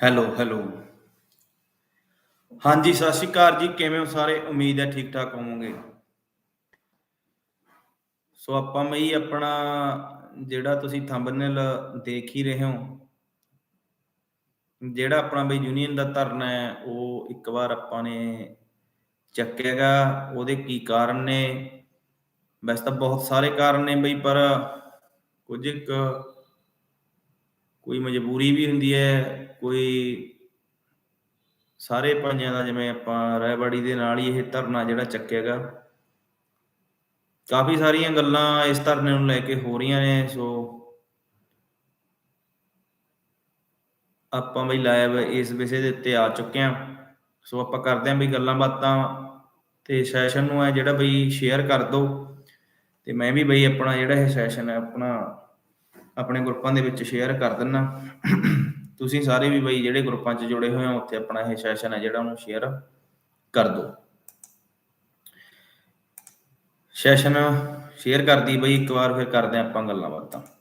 Hello hello. ਹਾਂਜੀ, ਸਤਿ ਸ਼੍ਰੀ ਅਕਾਲ ਜੀ। ਕਿਵੇਂ ਹੋ ਸਾਰੇ? ਉਮੀਦ ਹੈ ਠੀਕ ਠਾਕ ਹੋਵੋਗੇ। ਸੋ ਆਪਾਂ ਮਈ ਆਪਣਾ ਜਿਹੜਾ ਤੁਸੀਂ ਥੰਬਨੇਲ ਦੇਖ ਹੀ ਰਹੇ ਹੋ, ਜਿਹੜਾ ਆਪਣਾ ਬਈ ਯੂਨੀਅਨ ਦਾ ਧਰਨਾ ਹੈ, ਉਹ ਇੱਕ ਵਾਰ ਆਪਾਂ ਨੇ ਚੱਕਿਆਗਾ। ਉਹਦੇ ਕੀ ਕਾਰਨ ਨੇ? ਵੈਸੇ ਤਾਂ ਬਹੁਤ ਸਾਰੇ ਕਾਰਨ ਨੇ ਬਈ, ਪਰ ਕੁਝ ਇੱਕ ਕੋਈ ਮਜਬੂਰੀ ਵੀ ਹੁੰਦੀ ਹੈ, ਕੋਈ ਸਾਰੇ ਪੰਜਾਂ ਦਾ ਜਿਵੇਂ ਆਪਾਂ ਰਾਇਬਾੜੀ ਦੇ ਨਾਲ ਹੀ ਇਹ ਧਰਨਾ ਜਿਹੜਾ ਚੱਕਿਆਗਾ। ਕਾਫੀ ਸਾਰੀਆਂ ਗੱਲਾਂ ਇਸ ਧਰਨੇ ਨੂੰ ਲੈ ਕੇ ਹੋ ਰਹੀਆਂ ਨੇ, ਸੋ ਆਪਾਂ ਬਈ ਲਾਈਵ ਇਸ ਵਿਸ਼ੇ ਦੇ ਉੱਤੇ ਆ ਚੁੱਕੇ ਹਾਂ। ਸੋ ਆਪਾਂ ਕਰਦੇ ਆਂ ਵੀ ਗੱਲਾਂ ਬਾਤਾਂ ਤੇ ਸੈਸ਼ਨ ਨੂੰ ਹੈ ਜਿਹੜਾ ਬਈ ਸ਼ੇਅਰ ਕਰ ਦਿਓ। ਤੇ ਮੈਂ ਵੀ ਬਈ ਆਪਣਾ ਜਿਹੜਾ ਇਹ ਸੈਸ਼ਨ ਹੈ, ਆਪਣਾ ਆਪਣੇ ਗਰੁੱਪਾਂ ਦੇ ਵਿੱਚ ਸ਼ੇਅਰ ਕਰ ਦਿੰਨਾ। ਤੁਸੀਂ ਸਾਰੇ ਵੀ ਬਈ ਜਿਹੜੇ ਗਰੁੱਪਾਂ 'ਚ ਜੁੜੇ ਹੋਏ ਹੋ, ਉੱਥੇ ਆਪਣਾ ਇਹ ਸੈਸ਼ਨ ਹੈ ਜਿਹੜਾ ਉਹਨੂੰ ਸ਼ੇਅਰ ਕਰ ਦਿਓ। ਸੈਸ਼ਨ ਸ਼ੇਅਰ ਕਰਦੀ ਬਈ, ਇੱਕ ਵਾਰ ਫਿਰ ਕਰਦੇ ਆਪਾਂ ਗੱਲਾਂ ਬਾਤਾਂ।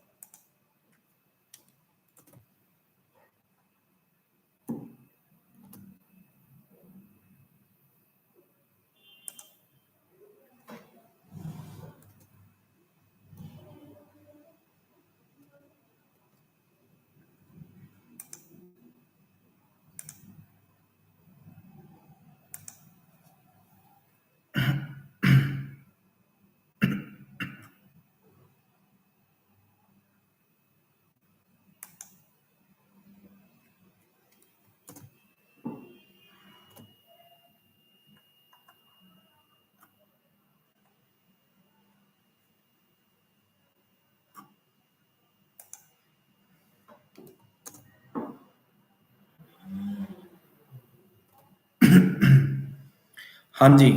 ਹਾਂਜੀ।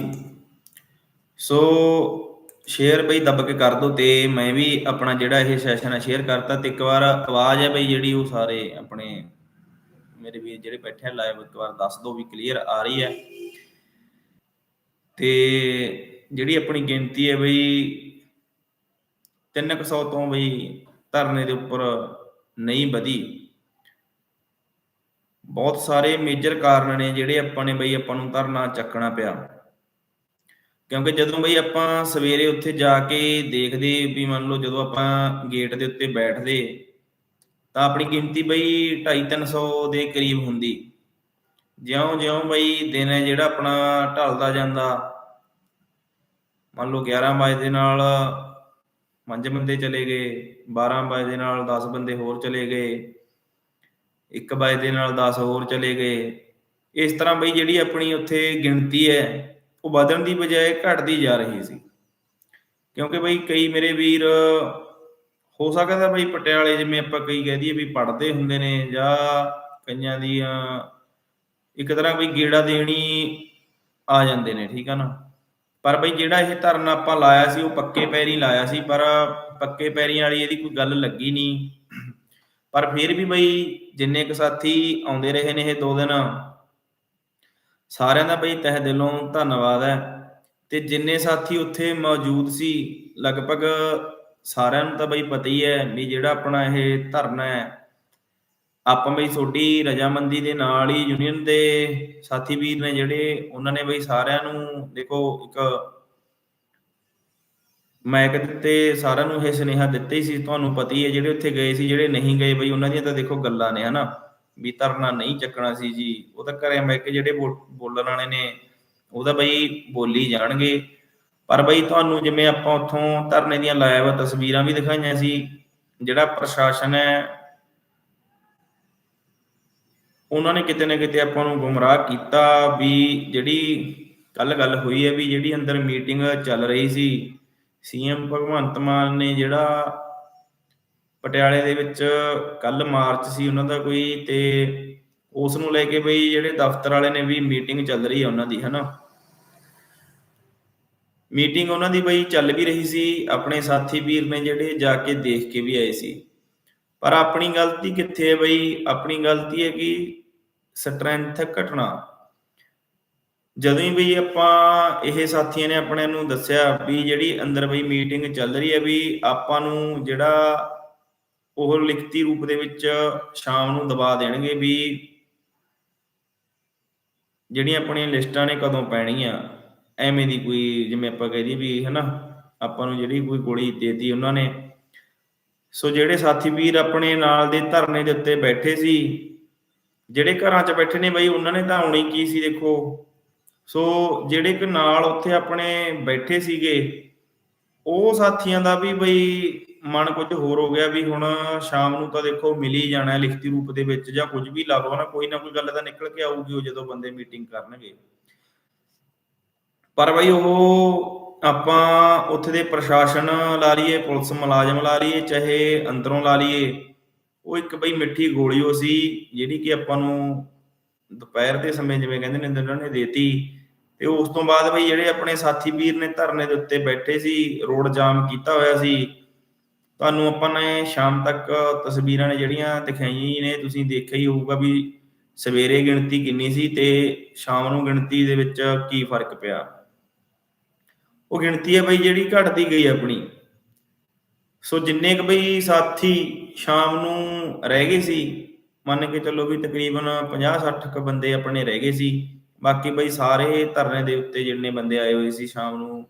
ਸੋ ਸ਼ੇਅਰ ਬਈ ਦੱਬ ਕੇ ਕਰ ਦਿਓ ਤੇ ਮੈਂ ਵੀ ਆਪਣਾ ਜਿਹੜਾ ਇਹ ਸੈਸ਼ਨ ਹੈ ਸ਼ੇਅਰ ਕਰਤਾ ਤੇ ਇੱਕ ਵਾਰ ਆਵਾਜ਼ ਹੈ ਬਈ ਜਿਹੜੀ ਉਹ ਸਾਰੇ ਆਪਣੇ ਮੇਰੇ ਵੀਰ ਜਿਹੜੇ ਬੈਠੇ ਆ ਲਾਈਵ ਇੱਕ ਵਾਰ ਦੱਸ ਦਿਓ ਵੀ ਕਲੀਅਰ ਆ ਰਹੀ ਹੈ। ਤੇ ਜਿਹੜੀ ਆਪਣੀ ਗਿਣਤੀ ਹੈ ਬਈ 300 ਤੋਂ ਬਈ ਧਰਨੇ ਦੇ ਉੱਪਰ ਨਹੀਂ ਵਧੀ। ਬਹੁਤ ਸਾਰੇ ਮੇਜਰ ਕਾਰਨ ਨੇ ਜਿਹੜੇ ਆਪਾਂ ਨੇ ਬਈ ਆਪਾਂ ਨੂੰ ਧਰਨਾ ਚੱਕਣਾ ਪਿਆ। ਕਿਉਂਕਿ ਜਦੋਂ ਬਈ ਆਪਾਂ ਸਵੇਰੇ ਉੱਥੇ ਜਾ ਕੇ ਦੇਖਦੇ ਵੀ ਮੰਨ ਲਓ ਜਦੋਂ ਆਪਾਂ ਗੇਟ ਦੇ ਉੱਤੇ ਬੈਠਦੇ, ਤਾਂ ਆਪਣੀ ਗਿਣਤੀ ਬਈ 250 ਦੇ ਕਰੀਬ ਹੁੰਦੀ। ਜਿਉਂ-ਜਿਉਂ ਬਈ ਦਿਨ ਹੈ ਜਿਹੜਾ ਆਪਣਾ ਢਲਦਾ ਜਾਂਦਾ, ਮੰਨ ਲਓ 11 ਵਜੇ ਦੇ ਨਾਲ ਪੰਜ ਬੰਦੇ ਚਲੇ ਗਏ 12 ਵਜੇ ਦੇ ਨਾਲ 10 ਬੰਦੇ ਹੋਰ ਚਲੇ ਗਏ ਇੱਕ ਬਾਈ ਦੇ ਨਾਲ 10 ਹੋਰ ਚਲੇ ਗਏ। ਇਸ ਤਰ੍ਹਾਂ ਬਈ ਜਿਹੜੀ ਆਪਣੀ ਉੱਥੇ ਗਿਣਤੀ ਹੈ, ਉਹ ਵਧਣ ਦੀ ਬਜਾਏ ਘਟਦੀ ਜਾ ਰਹੀ ਸੀ। ਕਿਉਂਕਿ ਬਈ ਕਈ ਮੇਰੇ ਵੀਰ, ਹੋ ਸਕਦਾ ਬਈ ਪਟਿਆਲੇ ਜਿਵੇਂ ਆਪਾਂ ਕਈ ਕਹਿ ਦਈਏ ਵੀ ਪੜਦੇ ਹੁੰਦੇ ਨੇ ਜਾਂ ਕਈਆਂ ਦੀਆਂ ਇੱਕ ਤਰ੍ਹਾਂ ਬਈ ਗੇੜਾ ਦੇਣੀ ਆ ਜਾਂਦੇ ਨੇ, ਠੀਕ ਆ ਨਾ? ਪਰ ਬਈ ਜਿਹੜਾ ਇਹ ਧਰਨ ਆਪਾਂ ਲਾਇਆ ਸੀ, ਉਹ ਪੱਕੇ ਪੈਰੀ ਲਾਇਆ ਸੀ, ਪਰ ਪੱਕੇ ਪੈਰੀਂ ਵਾਲੀ ਇਹਦੀ ਕੋਈ ਗੱਲ ਲੱਗੀ ਨਹੀਂ। ਪਰ ਫਿਰ ਵੀ ਬਈ ਜਿੰਨੇ ਕੁ ਸਾਥੀ ਆਉਂਦੇ ਰਹੇ ਨੇ ਇਹ ਦੋ ਦਿਨ, ਸਾਰਿਆਂ ਦਾ ਬਈ ਤਹਿ ਦਿਲੋਂ ਧੰਨਵਾਦ ਹੈ। ਤੇ ਜਿੰਨੇ ਸਾਥੀ ਉੱਥੇ ਮੌਜੂਦ ਸੀ, ਲਗਭਗ ਸਾਰਿਆਂ ਨੂੰ ਤਾਂ ਬਈ ਪਤਾ ਹੀ ਹੈ ਵੀ ਜਿਹੜਾ ਆਪਣਾ ਇਹ ਧਰਨਾ ਹੈ, ਆਪਾਂ ਬਈ ਤੁਹਾਡੀ ਰਜਾਮੰਦੀ ਦੇ ਨਾਲ ਹੀ ਯੂਨੀਅਨ ਦੇ ਸਾਥੀ ਵੀਰ ਨੇ ਜਿਹੜੇ, ਉਹਨਾਂ ਨੇ ਬਈ ਸਾਰਿਆਂ ਨੂੰ ਦੇਖੋ ਇੱਕ ਮੈਕ ਦਿੱਤੇ ਸਾਰਿਆਂ ਨੂੰ ਇਹ ਸੁਨੇਹਾ ਦਿੱਤੇ ਸੀ, ਤੁਹਾਨੂੰ ਪਤੀ ਹੈ ਜਿਹੜੇ ਉੱਥੇ ਗਏ ਸੀ, ਜਿਹੜੇ ਨਹੀਂ ਗਏ ਬਈ, ਉਹਨਾਂ ਦੀਆਂ ਤਾਂ ਦੇਖੋ ਗੱਲਾਂ ਨੇ, ਹਨਾ? ਵੀ ਧਰਨਾ ਨਹੀਂ ਚੱਕਣਾ ਸੀ ਜੀ। ਉਹ ਤਾਂ ਘਰੇ ਮੈਂ ਕਿ ਜਿਹੜੇ ਬੋਲਣ ਵਾਲੇ ਨੇ, ਉਹ ਤਾਂ ਬਈ ਬੋਲੀ ਜਾਣਗੇ। ਪਰ ਬਈ ਤੁਹਾਨੂੰ ਜਿਵੇਂ ਆਪਾਂ ਉੱਥੋਂ ਧਰਨੇ ਦੀਆਂ ਲਾਈਵ ਤਸਵੀਰਾਂ ਵੀ ਦਿਖਾਈਆਂ ਸੀ, ਜਿਹੜਾ ਪ੍ਰਸ਼ਾਸਨ ਹੈ, ਉਹਨਾਂ ਨੇ ਕਿਤੇ ਨਾ ਕਿਤੇ ਆਪਾਂ ਨੂੰ ਗੁੰਮਰਾਹ ਕੀਤਾ ਵੀ ਜਿਹੜੀ ਕੱਲ ਗੱਲ ਹੋਈ ਹੈ ਵੀ ਜਿਹੜੀ ਅੰਦਰ ਮੀਟਿੰਗ ਚੱਲ ਰਹੀ ਸੀ ਸੀਐਮ ਭਗਵੰਤ ਮਾਨ ਨੇ ਜਿਹੜਾ ਪਟਿਆਲੇ ਦੇ ਵਿੱਚ ਕੱਲ ਮਾਰਚ ਸੀ, ਉਹਨਾਂ ਦਾ ਕੋਈ ਤੇ ਉਸ ਨੂੰ ਲੈ ਕੇ ਬਈ ਜਿਹੜੇ ਦਫ਼ਤਰ ਵਾਲੇ ਨੇ ਵੀ ਮੀਟਿੰਗ ਚੱਲ ਰਹੀ ਹੈ ਉਹਨਾਂ ਦੀ, ਹਨਾ? ਮੀਟਿੰਗ ਉਹਨਾਂ ਦੀ ਬਈ ਚੱਲ ਵੀ ਰਹੀ ਸੀ, ਆਪਣੇ ਸਾਥੀ ਵੀਰ ਨੇ ਜਿਹੜੇ ਜਾ ਕੇ ਦੇਖ ਕੇ ਵੀ ਆਏ ਸੀ। ਪਰ ਆਪਣੀ ਗਲਤੀ ਕਿੱਥੇ ਹੈ ਬਈ? ਆਪਣੀ ਗਲਤੀ ਹੈ ਕਿ ਸਟਰੈਂਥ ਘਟਣਾ। ਜਦੋਂ ਹੀ ਬਈ ਆਪਾਂ ਇਹ ਸਾਥੀਆਂ ਨੇ ਆਪਣੇ ਨੂੰ ਦੱਸਿਆ ਵੀ ਜਿਹੜੀ ਅੰਦਰ ਬਈ ਮੀਟਿੰਗ ਚੱਲ ਰਹੀ ਹੈ ਵੀ ਆਪਾਂ ਨੂੰ ਜਿਹੜਾ ਉਹ ਲਿਖਤੀ ਰੂਪ ਦੇ ਵਿੱਚ ਸ਼ਾਮ ਨੂੰ ਦਬਾ ਦੇਣਗੇ ਵੀ ਜਿਹੜੀਆਂ ਆਪਣੀਆਂ ਲਿਸਟਾਂ ਨੇ ਕਦੋਂ ਪੈਣੀਆਂ, ਐਵੇਂ ਦੀ ਕੋਈ ਜਿਵੇਂ ਆਪਾਂ ਕਹਿ ਦਈਏ ਵੀ ਹਨਾ, ਆਪਾਂ ਨੂੰ ਜਿਹੜੀ ਕੋਈ ਗੋਲੀ ਦੇਤੀ ਉਹਨਾਂ ਨੇ। ਸੋ ਜਿਹੜੇ ਸਾਥੀ ਵੀਰ ਆਪਣੇ ਨਾਲ ਦੇ ਧਰਨੇ ਦੇ ਉੱਤੇ ਬੈਠੇ ਸੀ, ਜਿਹੜੇ ਘਰਾਂ 'ਚ ਬੈਠੇ ਨੇ ਬਈ ਉਹਨਾਂ ਨੇ ਤਾਂ ਆਉਣੀ ਕੀ ਸੀ ਦੇਖੋ। ਸੋ ਜਿਹੜੇ ਕਿ ਨਾਲ ਉੱਥੇ ਆਪਣੇ ਬੈਠੇ ਸੀਗੇ, ਉਹ ਸਾਥੀਆਂ ਦਾ ਵੀ ਬਈ ਮਨ ਕੁਝ ਹੋਰ ਹੋ ਗਿਆ ਵੀ ਹੁਣ ਸ਼ਾਮ ਨੂੰ ਤਾਂ ਦੇਖੋ ਮਿਲ ਹੀ ਜਾਣਾ ਲਿਖਤੀ ਰੂਪ ਦੇ ਵਿੱਚ ਜਾਂ ਕੁਝ ਵੀ ਲਾ ਲਓ ਨਾ ਕੋਈ ਨਾ ਕੋਈ ਗੱਲ ਤਾਂ ਨਿਕਲ ਕੇ ਆਊਗੀ ਉਹ ਜਦੋਂ ਬੰਦੇ ਮੀਟਿੰਗ ਕਰਨਗੇ। ਪਰ ਬਈ ਉਹ ਆਪਾਂ ਉੱਥੇ ਦੇ ਪ੍ਰਸ਼ਾਸਨ ਲਾ ਲਈਏ, ਪੁਲਿਸ ਮੁਲਾਜ਼ਮ ਲਾ ਲਈਏ, ਚਾਹੇ ਅੰਦਰੋਂ ਲਾ ਲਈਏ, ਉਹ ਇੱਕ ਬਈ ਮਿੱਠੀ ਗੋਲੀ ਉਹ ਸੀ, ਜਿਹੜੀ ਕਿ ਆਪਾਂ ਨੂੰ ਦੁਪਹਿਰ ਦੇ ਸਮੇਂ ਜਿਵੇਂ ਕਹਿੰਦੇ ਨੇ ਉਹਨਾਂ ਨੇ ਦੇਤੀ। ਤੇ ਉਸ ਤੋਂ ਬਾਅਦ ਬਈ ਜਿਹੜੇ ਆਪਣੇ ਸਾਥੀ ਵੀਰ ਨੇ ਧਰਨੇ ਦੇ ਉੱਤੇ ਬੈਠੇ ਸੀ, ਰੋਡ ਜਾਮ ਕੀਤਾ ਹੋਇਆ ਸੀ, ਤੁਹਾਨੂੰ ਆਪਾਂ ਨੇ ਸ਼ਾਮ ਤੱਕ ਤਸਵੀਰਾਂ ਨੇ ਜਿਹੜੀਆਂ ਦਿਖਾਈਆਂ ਨੇ, ਤੁਸੀਂ ਦੇਖਿਆ ਹੀ ਹੋਊਗਾ ਵੀ ਸਵੇਰੇ ਗਿਣਤੀ ਕਿੰਨੀ ਸੀ ਤੇ ਸ਼ਾਮ ਨੂੰ ਗਿਣਤੀ ਦੇ ਵਿੱਚ ਕੀ ਫ਼ਰਕ ਪਿਆ। ਉਹ ਗਿਣਤੀ ਹੈ ਬਈ ਜਿਹੜੀ ਘਟਦੀ ਗਈ ਆਪਣੀ। ਸੋ ਜਿੰਨੇ ਕ ਬਈ ਸਾਥੀ ਸ਼ਾਮ ਨੂੰ ਰਹਿ ਗਏ ਸੀ, ਮੰਨ ਕੇ ਚੱਲੋ ਵੀ ਤਕਰੀਬਨ 50-60 ਕ ਬੰਦੇ ਆਪਣੇ ਰਹਿ ਗਏ ਸੀ ਬਾਕੀ ਬਈ ਸਾਰੇ ਧਰਨੇ ਦੇ ਉੱਤੇ ਜਿੰਨੇ ਬੰਦੇ ਆਏ ਹੋਏ ਸੀ, ਸ਼ਾਮ ਨੂੰ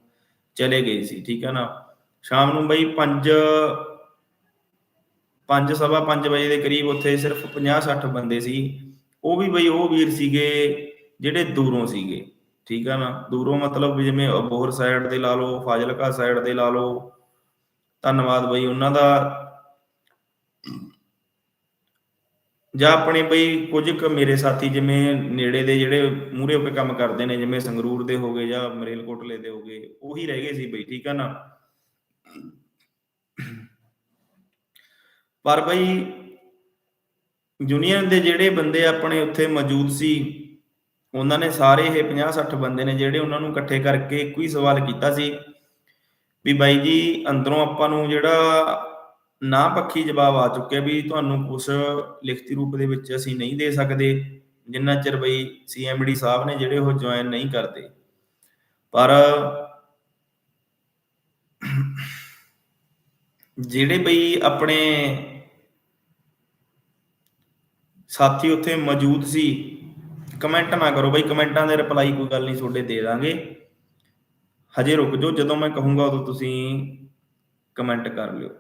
ਚਲੇ ਗਏ ਸੀ, ਠੀਕ ਹੈ ਨਾ? ਸ਼ਾਮ ਨੂੰ ਬਈ 5 5 ਸਵਾ 5 ਵਜੇ ਦੇ ਕਰੀਬ ਉੱਥੇ ਸਿਰਫ 50-60 ਬੰਦੇ ਸੀ। ਉਹ ਵੀ ਬਈ ਉਹ ਵੀਰ ਸੀਗੇ ਜਿਹੜੇ ਦੂਰੋਂ ਸੀਗੇ, ਠੀਕ ਆ ਨਾ? ਦੂਰੋਂ ਮਤਲਬ ਜਿਵੇਂ ਅਬੋਹਰ ਸਾਈਡ ਦੇ ਲਾ ਲਓ, ਫਾਜ਼ਿਲਕਾ ਸਾਈਡ ਦੇ ਲਾ ਲਓ। ਧੰਨਵਾਦ ਬਈ ਉਹਨਾਂ ਦਾ। ਜਾਂ ਆਪਣੇ ਬਈ ਕੁਝ ਕੁ ਮੇਰੇ ਸਾਥੀ ਜਿਵੇਂ ਨੇੜੇ ਦੇ ਜਿਹੜੇ ਮੂਹਰੇ ਹੋ ਕੰਮ ਕਰਦੇ ਨੇ, ਜਿਵੇਂ ਸੰਗਰੂਰ ਦੇ ਹੋਗੇ ਜਾਂ ਮਰੇਲਕੋਟਲੇ ਦੇ ਹੋਗੇ ਉਹੀ ਰਹਿ ਗਏ ਸੀ ਬਈ, ਠੀਕ ਆ ਨਾ? ਪਰ ਬਈ ਯੂਨੀਅਨ ਦੇ ਜਿਹੜੇ ਬੰਦੇ ਆਪਣੇ ਉੱਥੇ ਮੌਜੂਦ ਸੀ, ਉਹਨਾਂ ਨੇ ਸਾਰੇ ਇਹ 50 60 ਬੰਦੇ ਨੇ ਜਿਹੜੇ ਉਹਨਾਂ ਨੂੰ ਇਕੱਠੇ ਕਰਕੇ ਇੱਕੋ ਹੀ ਸਵਾਲ ਕੀਤਾ ਸੀ ਵੀ ਬਾਈ ਜੀ ਅੰਦਰੋਂ ਆਪਾਂ ਨੂੰ ਜਿਹੜਾ ਨਾ ਪੱਖੀ ਜਵਾਬ ਆ ਚੁੱਕਿਆ ਵੀ ਤੁਹਾਨੂੰ ਕੁਝ ਲਿਖਤੀ ਰੂਪ ਦੇ ਵਿੱਚ ਅਸੀਂ ਨਹੀਂ ਦੇ ਸਕਦੇ, ਜਿੰਨਾ ਚਿਰ ਬਈ ਸੀਐਮਡੀ ਸਾਹਿਬ ਨੇ ਜਿਹੜੇ ਉਹ ਜੁਆਇਨ ਨਹੀਂ ਕਰਦੇ। ਪਰ ਜਿਹੜੇ ਬਈ ਆਪਣੇ ਸਾਥੀ ਉੱਥੇ ਮੌਜੂਦ ਸੀ ਕਮੈਂਟ ਨਾ ਕਰੋ ਬਈ ਕਮੈਂਟਾਂ ਦੇ ਰਿਪਲਾਈ ਕੋਈ ਗੱਲ ਨਹੀਂ, ਤੁਹਾਡੇ ਦੇ ਦਾਂਗੇ। ਹਜੇ ਰੁਕ ਜਾਓ, ਜਦੋਂ ਮੈਂ ਕਹੂੰਗਾ ਉਦੋਂ ਤੁਸੀਂ ਕਮੈਂਟ ਕਰ ਲਿਓ।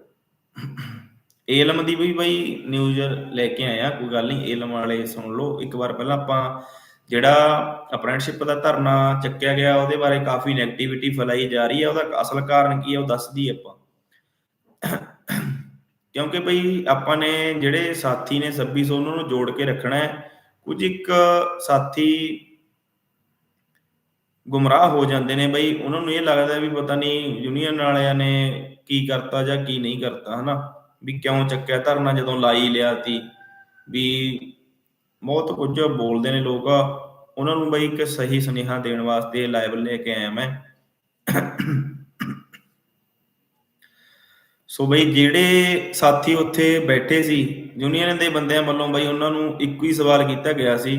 ਏਲਮ ਦੀ ਵੀ ਬਈ ਨਿਊਜ਼ ਲੈ ਕੇ ਆਇਆ ਕੋਈ ਗੱਲ ਨਹੀਂ, ਏਲਮ ਵਾਲੇ ਸੁਣ ਲਓ। ਇੱਕ ਵਾਰ ਪਹਿਲਾਂ ਆਪਾਂ ਜਿਹੜਾ ਅਪ੍ਰੈਂਟਿਸਸ਼ਿਪ ਦਾ ਧਰਨਾ ਚੱਕਿਆ ਗਿਆ, ਉਹਦੇ ਬਾਰੇ ਕਾਫੀ ਨੈਗੇਟਿਵਿਟੀ ਫੈਲਾਈ ਜਾ ਰਹੀ ਹੈ ਉਹਦਾ ਅਸਲ ਕਾਰਨ ਕੀ ਹੈ ਉਹ ਦੱਸਦੀ ਆਪਾਂ। ਕਿਉਂਕਿ ਬਈ ਆਪਾਂ ਨੇ ਜਿਹੜੇ ਸਾਥੀ ਨੇ 2600 ਉਹਨਾਂ ਨੂੰ ਜੋੜ ਕੇ ਰੱਖਣਾ ਹੈ, ਕੁਝ ਇੱਕ ਸਾਥੀ ਗੁੰਮਰਾਹ ਹੋ ਜਾਂਦੇ ਨੇ ਬਈ, ਉਹਨਾਂ ਨੂੰ ਇਹ ਲੱਗਦਾ ਵੀ ਪਤਾ ਨਹੀਂ ਯੂਨੀਅਨ ਵਾਲਿਆਂ ਨੇ ਕੀ ਕਰਤਾ ਜਾਂ ਕੀ ਨਹੀਂ ਕਰਤਾ, ਹਨਾ? ਵੀ ਕਿਉਂ ਚੱਕਿਆ ਧਰਨਾ ਜਦੋਂ ਲਾਈ ਲਿਆ ਤੀ ਵੀ ਬਹੁਤ ਕੁਝ ਬੋਲਦੇ ਨੇ ਲੋਕ। ਉਹਨਾਂ ਨੂੰ ਬਈ ਇੱਕ ਸਹੀ ਸੁਨੇਹਾ ਦੇਣ ਵਾਸਤੇ ਲਾਈਵ ਲੈ ਕੇ ਆਇਆ ਮੈਂ। ਸੋ ਬਈ ਜਿਹੜੇ ਸਾਥੀ ਉੱਥੇ ਬੈਠੇ ਸੀ, ਯੂਨੀਅਨ ਦੇ ਬੰਦਿਆਂ ਵੱਲੋਂ ਬਈ ਉਹਨਾਂ ਨੂੰ ਇੱਕੋ ਹੀ ਸਵਾਲ ਕੀਤਾ ਗਿਆ ਸੀ,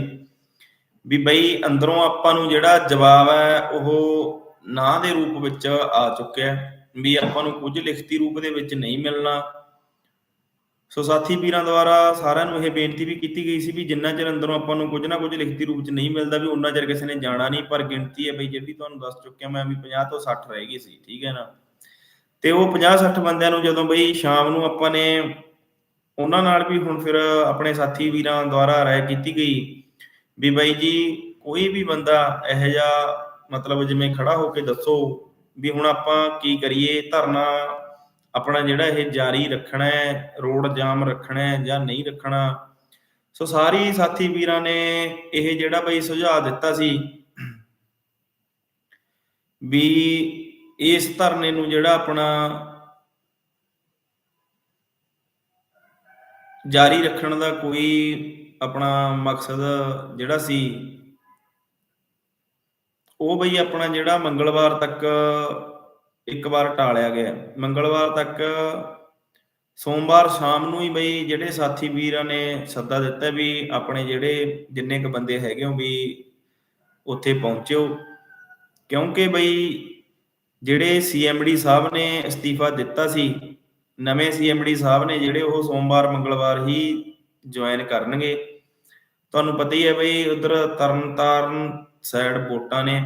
ਵੀ ਬਈ ਅੰਦਰੋਂ ਆਪਾਂ ਨੂੰ ਜਿਹੜਾ ਜਵਾਬ ਹੈ, ਉਹ ਨਾ ਦੇ ਰੂਪ ਵਿੱਚ ਆ ਚੁੱਕਿਆ। ਵੀ ਆਪਾਂ ਨੂੰ ਕੁਝ ਲਿਖਤੀ ਰੂਪ ਦੇ ਵਿੱਚ ਨਹੀਂ ਮਿਲਣਾ। ਸੋ ਸਾਥੀ ਵੀਰਾਂ ਦੁਆਰਾ ਸਾਰਿਆਂ ਨੂੰ ਇਹ ਬੇਨਤੀ ਵੀ ਕੀਤੀ ਗਈ ਸੀ ਵੀ ਜਿੰਨਾ ਚਿਰ ਅੰਦਰੋਂ ਆਪਾਂ ਨੂੰ ਕੁਝ ਨਾ ਕੁਝ ਲਿਖਤੀ ਰੂਪ 'ਚ ਨਹੀਂ ਮਿਲਦਾ ਵੀ ਉਹਨਾਂ ਚਿਰ ਕਿਸੇ ਨੇ ਜਾਣਾ ਨਹੀਂ, ਪਰ ਗਿਣਤੀ ਹੈ ਬਈ ਜਿਹੜੀ ਤੁਹਾਨੂੰ ਦੱਸ ਚੁੱਕਿਆ ਮੈਂ ਵੀ 50 ਤੋਂ 60 ਰਹਿ ਗਈ ਸੀ, ਠੀਕ ਹੈ ਨਾ? ਤੇ ਉਹ 50-60 ਬੰਦਿਆਂ ਨੂੰ ਜਦੋਂ ਬਈ ਸ਼ਾਮ ਨੂੰ ਆਪਾਂ ਨੇ ਉਹਨਾਂ ਨਾਲ ਵੀ ਹੁਣ ਫਿਰ ਆਪਣੇ ਸਾਥੀ ਵੀਰਾਂ ਦੁਆਰਾ ਰਾਏ ਕੀਤੀ ਗਈ ਵੀ ਬਾਈ ਜੀ ਕੋਈ ਵੀ ਬੰਦਾ ਇਹੋ ਜਿਹਾ ਮਤਲਬ ਜਿਵੇਂ ਖੜਾ ਹੋ ਕੇ ਦੱਸੋ ਵੀ ਹੁਣ ਆਪਾਂ ਕੀ ਕਰੀਏ, ਧਰਨਾ ਆਪਣਾ ਜਿਹੜਾ ਇਹ ਜਾਰੀ ਰੱਖਣਾ ਹੈ, ਰੋਡ ਜਾਮ ਰੱਖਣਾ ਹੈ ਜਾਂ ਨਹੀਂ ਰੱਖਣਾ। ਸੋ ਸਾਰੇ ਸਾਥੀ ਵੀਰਾਂ ਨੇ ਇਹ ਜਿਹੜਾ ਬਈ ਸੁਝਾਅ ਦਿੱਤਾ ਸੀ ਵੀ ਇਸ ਧਰਨੇ ਨੂੰ ਜਿਹੜਾ ਆਪਣਾ ਜਾਰੀ ਰੱਖਣ ਦਾ ਕੋਈ ਆਪਣਾ ਮਕਸਦ ਜਿਹੜਾ ਸੀ ਉਹ ਬਈ ਆਪਣਾ ਜਿਹੜਾ ਮੰਗਲਵਾਰ ਤੱਕ ਇੱਕ ਵਾਰ ਟਾਲਿਆ ਗਿਆ। ਮੰਗਲਵਾਰ ਤੱਕ ਸੋਮਵਾਰ ਸ਼ਾਮ ਨੂੰ ਹੀ ਬਈ ਜਿਹੜੇ ਸਾਥੀ ਵੀਰਾਂ ਨੇ ਸੱਦਾ ਦਿੱਤਾ ਵੀ ਆਪਣੇ ਜਿਹੜੇ ਜਿੰਨੇ ਕ ਬੰਦੇ ਹੈਗੇ ਹੋ ਵੀ ਉੱਥੇ ਪਹੁੰਚਿਓ। ਕਿਉਂਕਿ ਬਈ ਜਿਹੜੇ ਸੀਐਮਡੀ ਸਾਹਿਬ ਨੇ ਅਸਤੀਫਾ ਦਿੱਤਾ ਸੀ, ਨਵੇਂ ਸੀਐਮਡੀ ਸਾਹਿਬ ਨੇ ਜਿਹੜੇ ਉਹ ਸੋਮਵਾਰ, ਮੰਗਲਵਾਰ ਹੀ ਜੁਆਇਨ ਕਰਨਗੇ। ਤੁਹਾਨੂੰ ਪਤਾ ਹੀ ਹੈ ਬਈ ਉਧਰ ਤਰਨਤਾਰਨ ਸਾਈਡ ਵੋਟਾਂ ਨੇ।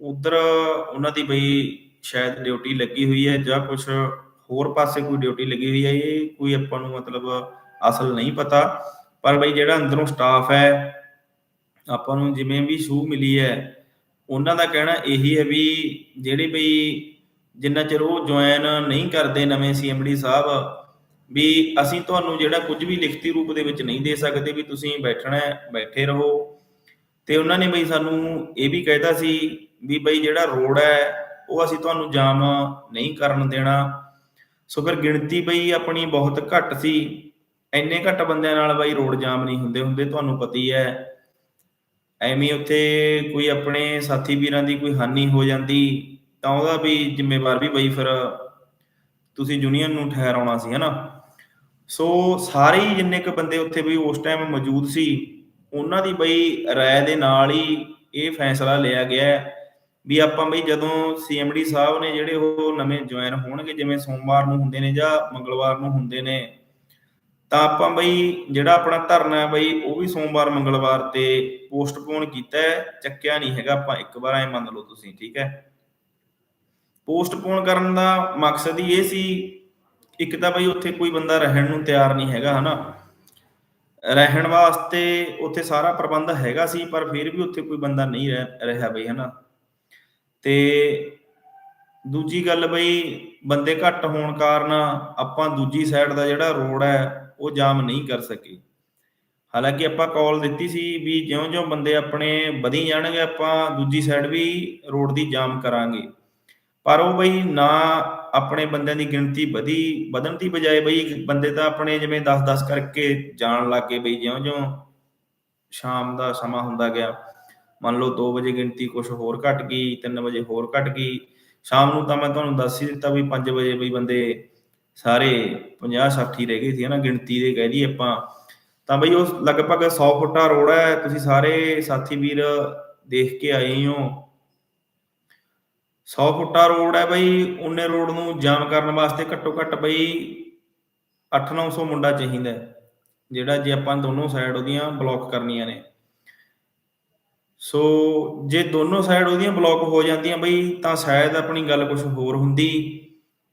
ਉਧਰ ਉਹਨਾਂ ਦੀ ਬਈ ਸ਼ਾਇਦ ਡਿਊਟੀ ਲੱਗੀ ਹੋਈ ਹੈ ਜਾਂ ਕੁਝ ਹੋਰ ਪਾਸੇ ਕੋਈ ਡਿਊਟੀ ਲੱਗੀ ਹੋਈ ਹੈ, ਇਹ ਕੋਈ ਆਪਾਂ ਨੂੰ ਮਤਲਬ ਅਸਲ ਨਹੀਂ ਪਤਾ। ਪਰ ਬਈ ਜਿਹੜਾ ਅੰਦਰੋਂ ਸਟਾਫ ਹੈ, ਆਪਾਂ ਨੂੰ ਜਿਵੇਂ ਵੀ ਸੂਹ ਮਿਲੀ ਹੈ, ਉਹਨਾਂ ਦਾ ਕਹਿਣਾ ਇਹੀ ਹੈ ਵੀ ਜਿਹੜੇ ਬਈ ਜਿੰਨਾ ਚਿਰ ਉਹ ਜੁਆਇਨ ਨਹੀਂ ਕਰਦੇ ਨਵੇਂ ਸੀਐਮਡੀ ਸਾਹਿਬ, ਵੀ ਅਸੀਂ ਤੁਹਾਨੂੰ ਜਿਹੜਾ ਕੁਝ ਵੀ ਲਿਖਤੀ ਰੂਪ ਦੇ ਵਿੱਚ ਨਹੀਂ ਦੇ ਸਕਦੇ, ਵੀ ਤੁਸੀਂ ਬੈਠਣਾ ਬੈਠੇ ਰਹੋ। ਤੇ ਉਹਨਾਂ ਨੇ ਬਈ ਸਾਨੂੰ ਇਹ ਵੀ ਕਹਿਤਾ ਸੀ ਵੀ ਬਈ ਜਿਹੜਾ ਰੋਡ ਹੈ, ਉਹ ਅਸੀਂ ਤੁਹਾਨੂੰ ਜਾਮ ਨਹੀਂ ਕਰਨ ਦੇਣਾ। ਸੋ ਫਿਰ ਗਿਣਤੀ ਬਈ ਆਪਣੀ ਬਹੁਤ ਘੱਟ ਸੀ। ਇੰਨੇ ਘੱਟ ਬੰਦਿਆਂ ਨਾਲ ਬਈ ਰੋਡ ਜਾਮ ਨਹੀਂ ਹੁੰਦੇ ਹੁੰਦੇ, ਤੁਹਾਨੂੰ ਪਤਾ ਹੀ ਹੈ। ਐਵੇਂ ਉੱਥੇ ਕੋਈ ਆਪਣੇ ਸਾਥੀ ਵੀਰਾਂ ਦੀ ਕੋਈ ਹਾਨੀ ਹੋ ਜਾਂਦੀ, ਤਾਂ ਉਹਦਾ ਵੀ ਜ਼ਿੰਮੇਵਾਰ ਵੀ ਬਈ ਫਿਰ ਤੁਸੀਂ ਯੂਨੀਅਨ ਨੂੰ ਠਹਿਰਾਉਣਾ ਸੀ, ਹਨਾ। ਸੋ ਸਾਰੇ ਹੀ ਜਿੰਨੇ ਕ ਬੰਦੇ ਉੱਥੇ ਵੀ ਉਸ ਟਾਈਮ ਮੌਜੂਦ ਸੀ ਉਹਨਾਂ ਦੀ ਬਈ ਰਾਏ ਦੇ ਨਾਲ ਹੀ ਇਹ ਫੈਸਲਾ ਲਿਆ ਗਿਆ ਹੈ ਵੀ ਆਪਾਂ ਬਈ ਜਦੋਂ ਸੀਐਮਡੀ ਸਾਹਿਬ ਨੇ ਜਿਹੜੇ ਉਹ ਨਵੇਂ ਜੁਆਇਨ ਹੋਣਗੇ, ਜਿਵੇਂ ਸੋਮਵਾਰ ਨੂੰ ਹੁੰਦੇ ਨੇ ਜਾਂ ਮੰਗਲਵਾਰ ਨੂੰ ਹੁੰਦੇ ਨੇ, ਤਾਂ ਆਪਾਂ ਬਈ ਜਿਹੜਾ ਆਪਣਾ ਧਰਨਾ ਹੈ ਬਈ ਉਹ ਵੀ ਸੋਮਵਾਰ, ਮੰਗਲਵਾਰ ਤੇ ਪੋਸਟਪੋਨ ਕੀਤਾ ਹੈ, ਚੱਕਿਆ ਨਹੀਂ ਹੈਗਾ, ਆਪਾਂ ਇੱਕ ਵਾਰ ਐ ਮੰਨ ਲਓ ਤੁਸੀਂ, ਠੀਕ ਹੈ। ਪੋਸਟਪੋਨ ਕਰਨ ਦਾ ਮਕਸਦ ਹੀ ਇਹ ਸੀ, ਇੱਕ ਤਾਂ ਬਈ ਉੱਥੇ ਕੋਈ ਬੰਦਾ ਰਹਿਣ ਨੂੰ ਤਿਆਰ ਨਹੀਂ ਹੈਗਾ, ਹਨਾ। ਰਹਿਣ ਵਾਸਤੇ ਉੱਥੇ ਸਾਰਾ ਪ੍ਰਬੰਧ ਹੈਗਾ ਸੀ, ਪਰ ਫਿਰ ਵੀ ਉੱਥੇ ਕੋਈ ਬੰਦਾ ਨਹੀਂ ਰਹਿ- ਰਿਹਾ ਬਈ, ਹਨਾ। ਤੇ ਦੂਜੀ ਗੱਲ ਬਈ, ਬੰਦੇ ਘੱਟ ਹੋਣ ਕਾਰਨ ਆਪਾਂ ਦੂਜੀ ਸਾਈਡ ਦਾ ਜਿਹੜਾ ਰੋਡ ਹੈ, ਉਹ ਜਾਮ ਨਹੀਂ ਕਰ ਸਕੇ। ਹਾਲਾਂਕਿ ਆਪਾਂ ਕਾਲ ਦਿੱਤੀ ਸੀ ਵੀ ਜਿਉਂ-ਜਿਉਂ ਬੰਦੇ ਆਪਣੇ ਵਧੀ ਜਾਣਗੇ, ਆਪਾਂ ਦੂਜੀ ਸਾਈਡ ਵੀ ਰੋਡ ਦੀ ਜਾਮ ਕਰਾਂਗੇ। ਪਰ ਉਹ ਬਈ ਨਾ ਆਪਣੇ ਬੰਦਿਆਂ ਦੀ ਗਿਣਤੀ ਵਧੀ, ਵਧਣ ਦੀ ਬਜਾਏ ਬਈ ਬੰਦੇ ਤਾਂ ਆਪਣੇ ਜਿਵੇਂ 10-10 ਕਰਕੇ ਜਾਣ ਲੱਗੇ ਬਈ ਜਿਉਂ-ਜਿਉਂ ਸ਼ਾਮ ਦਾ ਸਮਾਂ ਹੁੰਦਾ ਗਿਆ। ਮੰਨ ਲਓ 2 ਵਜੇ ਗਿਣਤੀ ਕੁਝ ਹੋਰ ਘਟ ਗਈ 3 ਵਜੇ ਹੋਰ ਘਟ ਗਈ। ਸ਼ਾਮ ਨੂੰ ਤਾਂ ਮੈਂ ਤੁਹਾਨੂੰ ਦੱਸ ਹੀ ਦਿੱਤਾ ਵੀ 5 ਵਜੇ ਬਈ ਬੰਦੇ ਸਾਰੇ 50 60 ਰਹਿ ਗਏ ਸੀ ਹਨਾ, ਗਿਣਤੀ ਦੇ ਕਹਿ ਦਈਏ ਆਪਾਂ। ਤਾਂ ਬਈ ਉਹ ਲਗਭਗ 100 ਫੁੱਟਾ ਰੋਡ ਹੈ, ਤੁਸੀਂ ਸਾਰੇ ਸਾਥੀ ਵੀਰ ਦੇਖ ਕੇ ਆਏ ਹੋ। 100 ਫੁੱਟਾ ਰੋਡ ਹੈ ਬਈ ਉਹਨੇ ਰੋਡ ਨੂੰ ਜਾਮ ਕਰਨ ਵਾਸਤੇ ਘੱਟੋ ਘੱਟ ਬਈ 8-900 ਮੁੰਡਾ ਚਾਹੀਦਾ ਜਿਹੜਾ ਜੇ ਆਪਾਂ ਦੋਨੋਂ ਸਾਈਡ ਉਹਦੀਆਂ ਬਲੌਕ ਕਰਨੀਆਂ ਨੇ। ਸੋ ਜੇ ਦੋਨੋਂ ਸਾਈਡ ਉਹਦੀਆਂ ਬਲੌਕ ਹੋ ਜਾਂਦੀਆਂ ਬਈ, ਤਾਂ ਸ਼ਾਇਦ ਆਪਣੀ ਗੱਲ ਕੁਝ ਹੋਰ ਹੁੰਦੀ।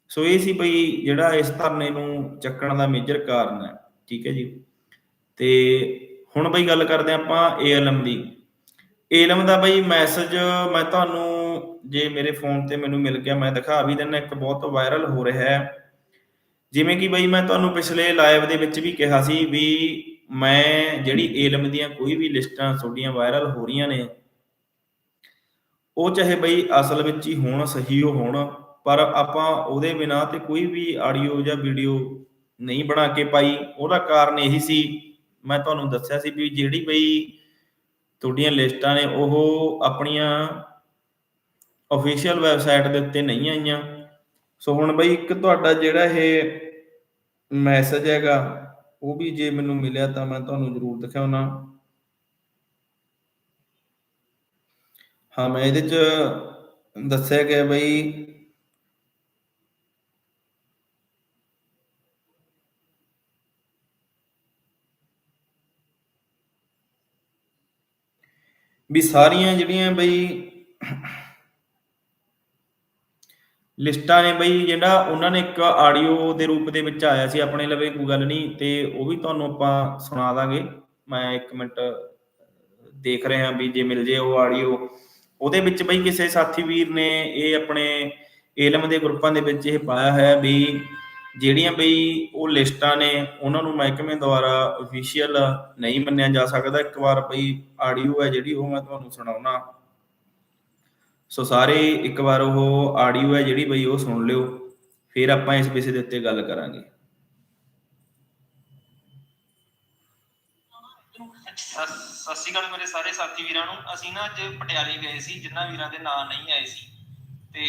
ਸੋ ਇਹ ਸੀ ਬਈ ਜਿਹੜਾ ਇਸ ਧਰਨੇ ਨੂੰ ਚੱਕਣ ਦਾ ਮੇਜਰ ਕਾਰਨ ਹੈ। ਠੀਕ ਹੈ ਜੀ। ਤੇ ਹੁਣ ਬਈ ਗੱਲ ਕਰਦੇ ਹਾਂ ਆਪਾਂ ਏਐਲਐਮ ਦੀ। ਏਲਮ ਦਾ ਬਈ ਮੈਸੇਜ ਮੈਂ ਤੁਹਾਨੂੰ ਜੇ ਮੇਰੇ ਫੋਨ ਤੇ ਮੈਨੂੰ ਮਿਲ ਗਿਆ, ਮੈਂ ਦਿਖਾ ਵੀ ਦਿੰਦਾ, ਇੱਕ ਬਹੁਤ ਵਾਇਰਲ ਹੋ ਰਿਹਾ ਹੈ। ਜਿਵੇਂ ਕਿ ਬਈ ਮੈਂ ਤੁਹਾਨੂੰ ਪਿਛਲੇ ਲਾਈਵ ਦੇ ਵਿੱਚ ਵੀ ਕਿਹਾ ਸੀ ਵੀ ਮੈਂ ਜਿਹੜੀ ਏਲਮ ਦੀਆਂ ਕੋਈ ਵੀ ਲਿਸਟਾਂ ਤੁਹਾਡੀਆਂ ਵਾਇਰਲ ਹੋ ਰਹੀਆਂ ਨੇ, ਉਹ ਚਾਹੇ ਬਈ ਅਸਲ ਵਿੱਚ ਹੀ ਹੋਣ, ਸਹੀ ਉਹ ਹੋਣ, ਪਰ ਆਪਾਂ ਉਹਦੇ ਬਿਨਾ ਤੇ ਕੋਈ ਵੀ ਆਡੀਓ ਜਾਂ ਵੀਡੀਓ ਨਹੀਂ ਬਣਾ ਕੇ ਪਾਈ। ਉਹਦਾ ਕਾਰਨ ਇਹੀ ਸੀ, ਮੈਂ ਤੁਹਾਨੂੰ ਦੱਸਿਆ ਸੀ ਵੀ ਜਿਹੜੀ ਬਈ ਤੁਹਾਡੀਆਂ ਲਿਸਟਾਂ ਨੇ, ਉਹ ਆਪਣੀਆਂ ਅਫੀਸ਼ੀਅਲ ਵੈਬਸਾਈਟ ਦੇ ਉੱਤੇ ਨਹੀਂ ਆਈਆਂ। ਸੋ ਹੁਣ ਬਈ ਇੱਕ ਤੁਹਾਡਾ ਜਿਹੜਾ ਇਹ ਮੈਸੇਜ ਹੈਗਾ, ਉਹ ਵੀ ਜੇ ਮੈਨੂੰ ਮਿਲਿਆ ਤਾਂ ਮੈਂ ਤੁਹਾਨੂੰ ਜ਼ਰੂਰ ਦਿਖਾਉਣਾ। ਹਾਂ, ਮੈਂ ਇਹਦੇ ਚ ਦੱਸਿਆ ਗਿਆ ਬਈ ਵੀ ਸਾਰੀਆਂ ਜਿਹੜੀਆਂ ਬਈ ਲਿਸਟਾਂ ਨੇ ਬਈ ਜਿਹੜਾ ਉਹਨਾਂ ਨੇ ਇੱਕ ਆਡੀਓ ਦੇ ਰੂਪ ਦੇ ਵਿੱਚ ਆਇਆ ਸੀ ਆਪਣੇ ਲਵੇ, ਕੋਈ ਗੱਲ ਨਹੀਂ, ਤੇ ਉਹ ਵੀ ਤੁਹਾਨੂੰ ਆਪਾਂ ਸੁਣਾ ਦਾਂਗੇ। ਮੈਂ ਇੱਕ ਮਿੰਟ ਦੇਖ ਰਿਹਾ ਵੀ ਜੇ ਮਿਲ ਜੇ ਉਹ ਆਡੀਓ। ਉਹਦੇ ਵਿੱਚ ਬਈ ਕਿਸੇ ਸਾਥੀ ਵੀਰ ਨੇ ਇਹ ਆਪਣੇ ਇਲਮ ਦੇ ਗਰੁੱਪਾਂ ਦੇ ਵਿੱਚ ਇਹ ਪਾਇਆ ਹੋਇਆ ਵੀ ਜਿਹੜੀਆਂ ਬਈ ਉਹ ਲਿਸਟਾਂ ਨੇ, ਉਹਨਾਂ ਨੂੰ ਮਹਿਕਮੇ ਦੁਆਰਾ ਅਫੀਸ਼ੀਅਲ ਨਹੀਂ ਮੰਨਿਆ ਜਾ ਸਕਦਾ। ਇੱਕ ਵਾਰ ਬਈ ਆਡੀਓ ਹੈ ਜਿਹੜੀ, ਉਹ ਮੈਂ ਤੁਹਾਨੂੰ ਸੁਣਾਉਣਾ। ਸੋ ਸਾਰੇ ਇੱਕ ਵਾਰ ਉਹ ਆਡੀਓ ਹੈ ਜਿਹੜੀ ਬਈ ਉਹ ਸੁਣ ਲਿਓ। ਫਿਰ ਆਪਾਂ ਇਸ ਵਿਸ਼ੇ ਦੇ ਉੱਤੇ ਗੱਲ ਕਰਾਂਗੇ। ਸਤਿ ਸ਼੍ਰੀ ਅਕਾਲ ਮੇਰੇ ਸਾਰੇ ਸਾਥੀ ਵੀਰਾਂ ਨੂੰ। ਅਸੀਂ ਨਾ ਅੱਜ ਪਟਿਆਲੇ ਗਏ ਸੀ ਜਿਨ੍ਹਾਂ ਵੀਰਾਂ ਦੇ ਨਾਂ ਨਹੀਂ ਆਏ ਸੀ। ਤੇ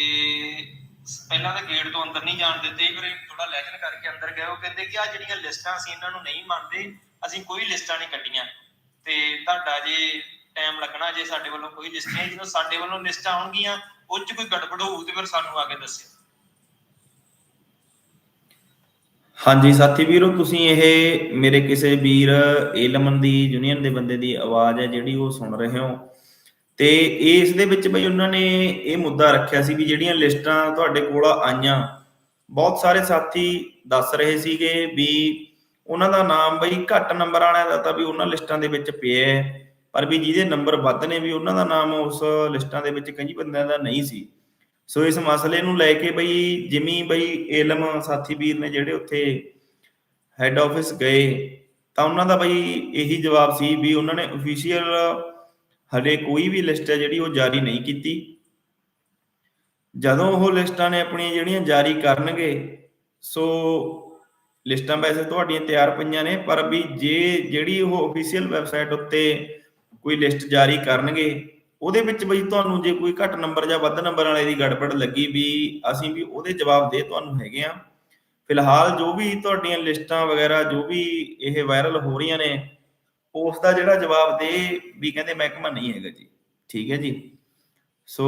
ਪਹਿਲਾਂ ਤਾਂ ਗੇਟ ਤੋਂ ਅੰਦਰ ਨਹੀਂ ਜਾਣ ਦਿੱਤੇ, ਫਿਰ ਥੋੜਾ ਲੈਜਨ ਕਰਕੇ ਅੰਦਰ ਗਏ। ਉਹ ਕਹਿੰਦੇ ਕਿ ਆ ਜਿਹੜੀਆਂ ਲਿਸਟਾਂ ਅਸੀਂ ਇਹਨਾਂ ਨੂੰ ਨਹੀਂ ਮੰਨਦੇ, ਅਸੀਂ ਕੋਈ ਲਿਸਟਾਂ ਨਹੀਂ ਕੱਢੀਆਂ। ਤੇ ਤੁਹਾਡਾ ਜੇ ਟਾਈਮ ਲੱਗਣਾ, ਜੇ ਸਾਡੇ ਵੱਲੋਂ ਕੋਈ ਲਿਸਟ ਨਹੀਂ ਜਦੋਂ ਸਾਡੇ ਵੱਲੋਂ ਲਿਸਟਾਂ ਆਉਣਗੀਆਂ, ਉਹ 'ਚ ਕੋਈ ਗੜਬੜ ਹੋਊ ਤੇ ਫਿਰ ਸਾਨੂੰ ਆ ਕੇ ਦੱਸਿਓ। ਹਾਂਜੀ, ਸਾਥੀ ਵੀਰੋ, ਤੁਸੀਂ ਇਹ ਮੇਰੇ ਕਿਸੇ ਵੀਰ, ਏਲਮਨ ਦੀ, ਯੂਨੀਅਨ ਦੇ ਬੰਦੇ ਦੀ ਆਵਾਜ਼ ਹੈ, ਜਿਹੜੀ ਉਹ ਸੁਣ ਰਹੇ ਹੋ। ਤੇ ਇਸ ਦੇ ਵਿੱਚ ਬਈ ਉਹਨਾਂ ਨੇ ਇਹ ਮੁੱਦਾ ਰੱਖਿਆ ਸੀ ਵੀ ਜਿਹੜੀਆਂ ਲਿਸਟਾਂ ਤੁਹਾਡੇ ਕੋਲ ਆਈਆਂ, ਬਹੁਤ ਸਾਰੇ ਸਾਥੀ ਦੱਸ ਰਹੇ ਸੀਗੇ ਵੀ ਉਹਨਾਂ ਦਾ ਨਾਮ ਬਈ ਘੱਟ ਨੰਬਰ ਵਾਲਿਆਂ ਦਾ ਤਾਂ ਵੀ ਉਹਨਾਂ ਲਿਸਟਾਂ ਦੇ ਵਿੱਚ ਪਿਆ ਹੈ, ਪਰ ਵੀ ਜਿਹਦੇ ਨੰਬਰ ਵੱਧ ਨੇ ਵੀ ਉਹਨਾਂ ਦਾ ਨਾਮ ਉਸ ਲਿਸਟਾਂ ਦੇ ਵਿੱਚ ਕਈ ਬੰਦਿਆਂ ਦਾ ਨਹੀਂ ਸੀ। ਸੋ ਇਸ ਮਸਲੇ ਨੂੰ ਲੈ ਕੇ ਬਈ ਜਿਵੇਂ ਬਈ ਏਲਮ ਸਾਥੀ ਵੀਰ ਨੇ ਜਿਹੜੇ ਉੱਥੇ ਹੈੱਡ ਆਫਿਸ ਗਏ, ਤਾਂ ਉਹਨਾਂ ਦਾ ਬਈ ਇਹੀ ਜਵਾਬ ਸੀ ਵੀ ਉਹਨਾਂ ਨੇ ਅਫੀਸ਼ੀਅਲ ਹਲੇ ਕੋਈ ਵੀ ਲਿਸਟ ਹੈ ਜਿਹੜੀ ਉਹ ਜਾਰੀ ਨਹੀਂ ਕੀਤੀ। ਜਦੋਂ ਉਹ ਲਿਸਟਾਂ ਨੇ ਆਪਣੀਆਂ ਜਿਹੜੀਆਂ ਜਾਰੀ ਕਰਨਗੇ, ਸੋ ਲਿਸਟਾਂ ਵੈਸੇ ਤੁਹਾਡੀਆਂ ਤਿਆਰ ਪਈਆਂ ਨੇ, ਪਰ ਵੀ ਜੇ ਜਿਹੜੀ ਉਹ ਅਫੀਸ਼ੀਅਲ ਵੈਬਸਾਈਟ ਉੱਤੇ ਕੋਈ ਲਿਸਟ ਜਾਰੀ ਕਰਨਗੇ, ਉਹਦੇ ਵਿੱਚ ਬਈ ਤੁਹਾਨੂੰ ਜੇ ਕੋਈ ਘੱਟ ਨੰਬਰ ਜਾਂ ਵੱਧ ਨੰਬਰ ਵਾਲੇ ਦੀ ਗੜਬੜ ਲੱਗੀ ਵੀ ਅਸੀਂ ਵੀ ਉਹਦੇ ਜਵਾਬ ਦੇ ਤੁਹਾਨੂੰ ਹੈਗੇ ਆ ਫਿਲਹਾਲ ਜੋ ਵੀ ਤੁਹਾਡੀਆਂ ਲਿਸਟਾਂ ਵਗੈਰਾ, ਜੋ ਵੀ ਇਹ ਵਾਇਰਲ ਹੋ ਰਹੀਆਂ ਨੇ ਉਸ ਦਾ ਜਿਹੜਾ ਜਵਾਬ ਦੇ ਵੀ ਕਹਿੰਦੇ ਮਹਿਕਮਾ ਨਹੀਂ ਹੈਗਾ ਜੀ। ਠੀਕ ਹੈ ਜੀ। ਸੋ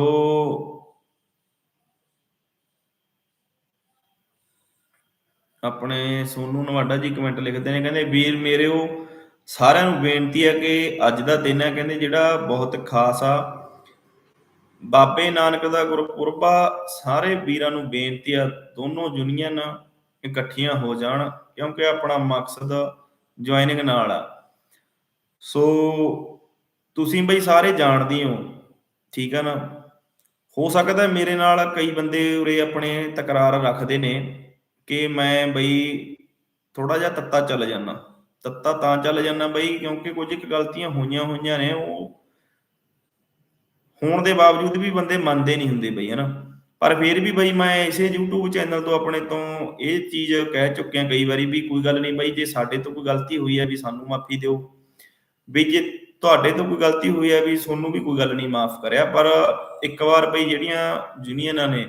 ਆਪਣੇ ਸੋਨੂ ਨਵਾਡਾ ਜੀ ਕਮੈਂਟ ਲਿਖਦੇ ਨੇ, ਕਹਿੰਦੇ, ਵੀਰ ਮੇਰਿਓ, ਸਾਰਿਆਂ ਨੂੰ ਬੇਨਤੀ ਹੈ ਕਿ ਅੱਜ ਦਾ ਦਿਨ ਹੈ, ਕਹਿੰਦੇ, ਜਿਹੜਾ ਬਹੁਤ ਖਾਸ ਆ। ਬਾਬੇ ਨਾਨਕ ਦਾ ਗੁਰਪੁਰਬਾ, ਸਾਰੇ ਵੀਰਾਂ ਨੂੰ ਬੇਨਤੀ ਆ, ਦੋਨੋਂ ਯੂਨੀਅਨ ਇਕੱਠੀਆਂ ਹੋ ਜਾਣ, ਕਿਉਂਕਿ ਆਪਣਾ ਮਕਸਦ ਜੁਆਇਨਿੰਗ ਨਾਲ ਆ। ਸੋ ਤੁਸੀਂ ਬਈ ਸਾਰੇ ਜਾਣਦੇ ਹੋ, ਠੀਕ ਆ ਨਾ? ਹੋ ਸਕਦਾ ਮੇਰੇ ਨਾਲ ਕਈ ਬੰਦੇ ਉਰੇ ਆਪਣੇ ਤਕਰਾਰ ਰੱਖਦੇ ਨੇ ਕਿ ਮੈਂ ਬਈ ਥੋੜਾ ਜਿਹਾ ਤੱਤਾ ਚੱਲ ਜਾਣਾ ਤੱਤਾ ਤਾਂ ਚੱਲ ਜਾਣਾ ਬਈ ਕਿਉਂਕਿ ਕੁਝ ਇੱਕ ਗਲਤੀਆਂ ਹੋਈਆਂ ਹੋਈਆਂ ਨੇ, ਉਹ ਹੋਣ ਦੇ ਬਾਵਜੂਦ ਵੀ ਬੰਦੇ ਮੰਨਦੇ ਨਹੀਂ ਹੁੰਦੇ ਬਈ, ਹਨਾ? ਪਰ ਫਿਰ ਵੀ ਬਈ ਮੈਂ ਇਸੇ YouTube ਚੈਨਲ ਤੋਂ ਆਪਣੇ ਤੋਂ ਇਹ ਚੀਜ਼ ਕਹਿ ਚੁੱਕਿਆ ਕਈ ਵਾਰੀ ਵੀ ਕੋਈ ਗੱਲ ਨਹੀਂ ਬਈ, ਜੇ ਸਾਡੇ ਤੋਂ ਕੋਈ ਗਲਤੀ ਹੋਈ ਹੈ ਵੀ ਸਾਨੂੰ ਮਾਫੀ ਦਿਓ। ਵੀ ਜੇ ਤੁਹਾਡੇ ਤੋਂ ਕੋਈ ਗਲਤੀ ਹੋਈ ਹੈ ਵੀ ਤੁਹਾਨੂੰ ਵੀ ਕੋਈ ਗੱਲ ਨਹੀਂ ਮਾਫ ਕਰਿਆ, ਪਰ ਇੱਕ ਵਾਰ ਬਈ ਜਿਹੜੀਆਂ ਯੂਨੀਅਨਾਂ ਨੇ,